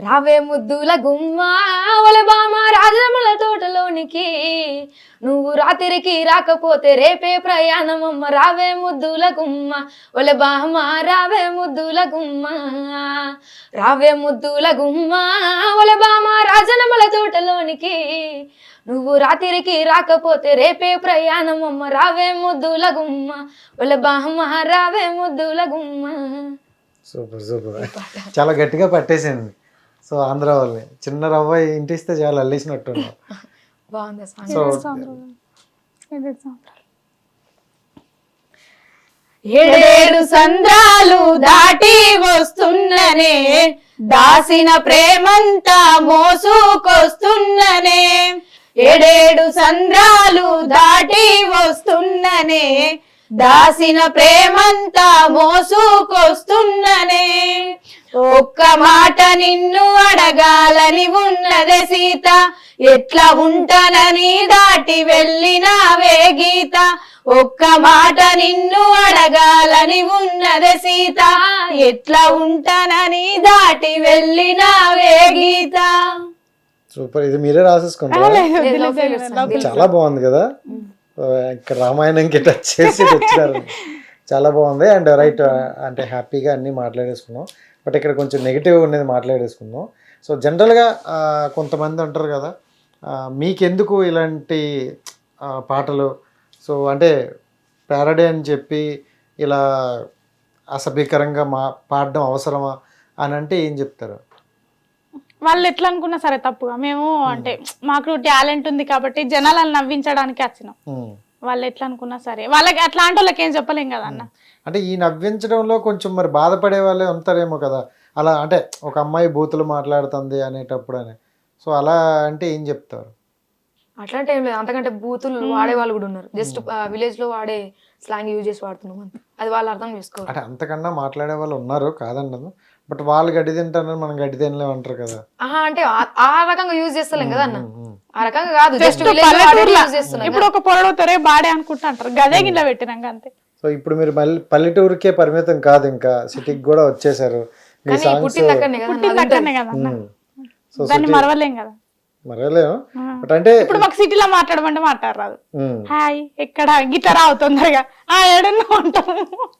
రావే ముద్దుల గుమ్మా ఒల బామ రాజముల తోటలోనికి. నువ్వు రాత్రికి రాకపోతే రేపే ప్రయాణమమ్మ రావే ముద్దుల గుమ్మ బామ రావే ముద్దుల గుమ్మ. రావే ముద్దుల గుమ్మా బామ రాజనమల తోటలోనికి. నువ్వు రాత్రికి రాకపోతే రేపే ప్రయాణమమ్మ రావే ముద్దుల గుమ్మ బామ రావే ముద్దుల గుమ్మ. Super super. చాలా గట్టిగా పట్టేసింది. సో ఆంధ్ర వాళ్ళని. చిన్న రవ్వ ఇంటిస్తే చాలా అల్లేసినట్టు బాగుంది సాంగ్. సో ఏడేడు సంద్రాలు దాటి వస్తున్ననే దాసిన ప్రేమంతా మోసుకొస్తున్ననే. ఏడేడు సంద్రాలు దాటి వస్తున్ననే దాసిన ప్రేమంతా మోసుకొస్తున్ననే. ఒక్క మాట నిన్ను అడగాలని ఉన్నదే సీత. ఎట్లా ఉంటానని దాటి వెళ్ళినావే గీత. ఒక్క మాట నిన్ను అడగాలని ఉన్నదే సీత. ఎట్లా ఉంటానని దాటి వెళ్ళినావే గీత. సూపర్. ఇది మీరే రాసేసుకుంటారా? చాలా బాగుంది కదా? ఇక్కడ రామాయణంకి టచ్ చేసి తెచ్చినారు. చాలా బాగుంది. అండ్ రైట్ అంటే హ్యాపీగా అన్నీ మాట్లాడేసుకున్నాం. బట్ ఇక్కడ కొంచెం నెగిటివ్ ఉండేది మాట్లాడేసుకున్నాం సో జనరల్గా కొంతమంది అంటారు కదా మీకెందుకు ఇలాంటి పాటలు? సో అంటే ప్యారడీ అని చెప్పి ఇలా అసభ్యకరంగా మా పాడడం అవసరమా? అని అంటే ఏం చెప్తారు? వాళ్ళు ఎట్లా అనుకున్నా సరే తప్పుగా. మేము అంటే మాకు టాలెంట్ ఉంది కాబట్టి జనాలను నవ్వించడానికి వచ్చినాం. ఉమ్. వాళ్ళు ఎట్లా అనుకున్నా సరే. వాళ్ళకి అట్లాంటి వాళ్ళకి ఏం చెప్పలేం కదా అన్న. అంటే ఈ నవ్వించడంలో కొంచెం మరి బాధపడే వాళ్ళే ఉంటారేమో కదా. అలా అంటే ఒక అమ్మాయి బూతులు మాట్లాడుతుంది అనేటప్పుడు అని. సో అలా అంటే ఏం చెప్తారు? అట్లాంటి ఏం లేదు. అంతకంటే బూతులు వాడే వాళ్ళు కూడా ఉన్నారు. జస్ట్ విలేజ్లో వాడే స్లాంగ్ యూజ్ చేసి వాడుతున్నాం అది వాళ్ళు అర్థం చేసుకోవాలి. అంటే అంతకన్నా మాట్లాడే వాళ్ళు ఉన్నారు కాదన్నదు. బట్ వాళ్ళు గడ్డి తింటారని మనం గడ్డి తినలేము అంటారు కదా. ఆహా అంటే ఆ- రకంగా యూజ్ చేస్తలేం కదా అన్న. ఆ రకంగా కాదు. జస్ట్ ఇప్పుడు ఒక పొరడుతారే బాడే అనుకుంటా అంటారు గదే గిట్ల పెట్టినాక అంతే సో ఇప్పుడు మీరు మళ్ళీ పల్లెటూరుకే పరిమితం కాదు ఇంకా. సిటీకి కూడా వచ్చేసారు. దాన్ని మరవలేం కదా. బట్ అంటే ఇప్పుడు మాకు సిటీలో మాట్లాడమంటే మాట్లాడరాదు. హాయ్ ఎక్కడ? గిట్ల రావు తొందరగా. ఆ ఏడన్నా ఉంటాము